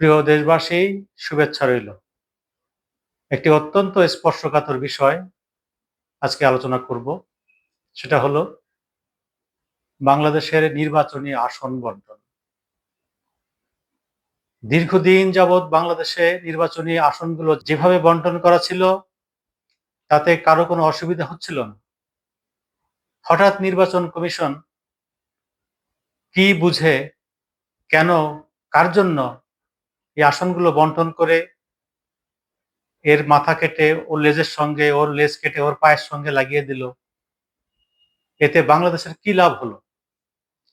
প্রিয় দেশবাসী, শুভেচ্ছা রইল। একটি অত্যন্ত স্পর্শকাতর বিষয় আজকে আলোচনা করব। সেটা হলো বাংলাদেশের নির্বাচনী আসন বন্টন। দীর্ঘদিন যাবৎ বাংলাদেশে নির্বাচনী আসনগুলো যেভাবে বন্টন করা ছিল, তাতে কারও কোনো অসুবিধা হচ্ছিল না। হঠাৎ নির্বাচন কমিশন কি বুঝে, কেন, কার জন্য এই আসনগুলো বন্টন করে এর মাথা কেটে ওর লেজের সঙ্গে, ওর লেজ কেটে ওর পায়ের সঙ্গে লাগিয়ে দিল। এতে বাংলাদেশের কি লাভ হলো?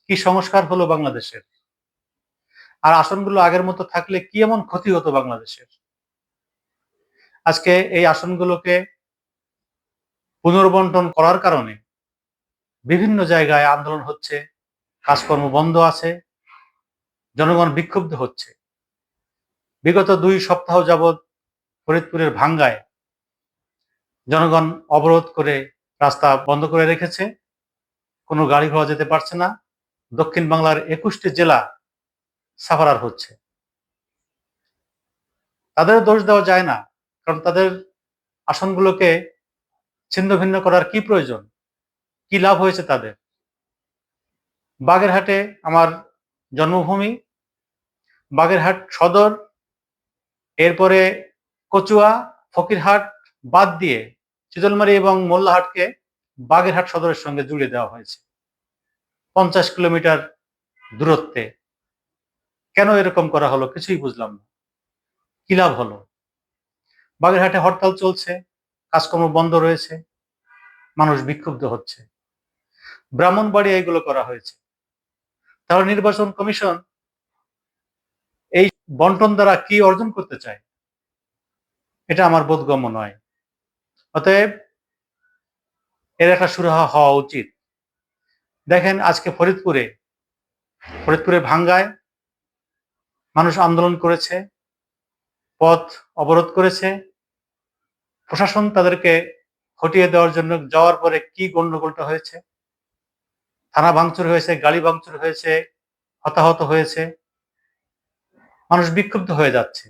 কি সংস্কার হলো বাংলাদেশের? আর আসনগুলো আগের মতো থাকলে কি এমন ক্ষতি হতো বাংলাদেশের? আজকে এই আসনগুলোকে পুনর্বন্টন করার কারণে বিভিন্ন জায়গায় আন্দোলন হচ্ছে, কাজকর্ম বন্ধ আছে, জনগণ বিক্ষুব্ধ হচ্ছে। বিগত দুই সপ্তাহ যাবৎ ফরিদপুরের ভাঙ্গায় জনগণ অবরোধ করে রাস্তা বন্ধ করে রেখেছে। কোনো গাড়ি ঘোড়া যেতে পারছে না। দক্ষিণ বাংলার একুশটি জেলা সাফারার হচ্ছে। তাদের দোষ দেওয়া যায় না, কারণ তাদের আসনগুলোকে ছিন্ন ভিন্ন করার কি প্রয়োজন? কি লাভ হয়েছে তাদের? বাগেরহাটে আমার জন্মভূমি, বাগেরহাট সদর এরপরে কচুয়া, ফকিরহাট বাদ দিয়ে চিতলমারি এবং মোল্লাহাটকে বাগেরহাট সদরের সঙ্গে জুড়ে দেওয়া হয়েছে। পঞ্চাশ কিলোমিটার দূরত্বে। কেন এরকম করা হলো কিছুই বুঝলাম না। কি লাভ হলো? বাগেরহাটে হরতাল চলছে, কাজকর্ম বন্ধ রয়েছে, মানুষ বিক্ষুব্ধ হচ্ছে। ব্রাহ্মণবাড়ি এগুলো করা হয়েছে। তাহলে নির্বাচন কমিশন বন্টন দ্বারা কি অর্জন করতে চায়? এটা আমার বোধগম্য নয়। অতএব এর একটা সুরাহা হওয়া উচিত। দেখেন আজকে ফরিদপুরে ফরিদপুরে ভাঙ্গায় মানুষ আন্দোলন করেছে, পথ অবরোধ করেছে। প্রশাসন তাদেরকে হটিয়ে দেওয়ার জন্য যাওয়ার পরে কি গন্ডগোলটা হয়েছে? থানা ভাঙচুর হয়েছে, গাড়ি ভাঙচুর হয়েছে, হতাহত হয়েছে। মানুষ বিক্ষুব্ধ হয়ে যাচ্ছে।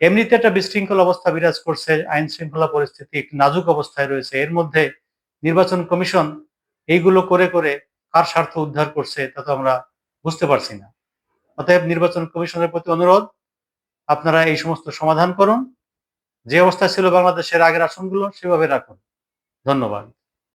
এমনিতে একটা বিশৃঙ্খল অবস্থা বিরাজ করছে আইন শৃঙ্খলা পরিস্থিতি নাজুক অবস্থায় রয়েছে। এর মধ্যে নির্বাচন কমিশন এইগুলো করে করে কার স্বার্থ উদ্ধার করছে তা তো আমরা বুঝতে পারছি না। অতএব নির্বাচন কমিশনের প্রতি অনুরোধ, আপনারা এই সমস্ত সমাধান করুন। যে অবস্থা ছিল বাংলাদেশের আগের আসনগুলো সেভাবে রাখুন। ধন্যবাদ।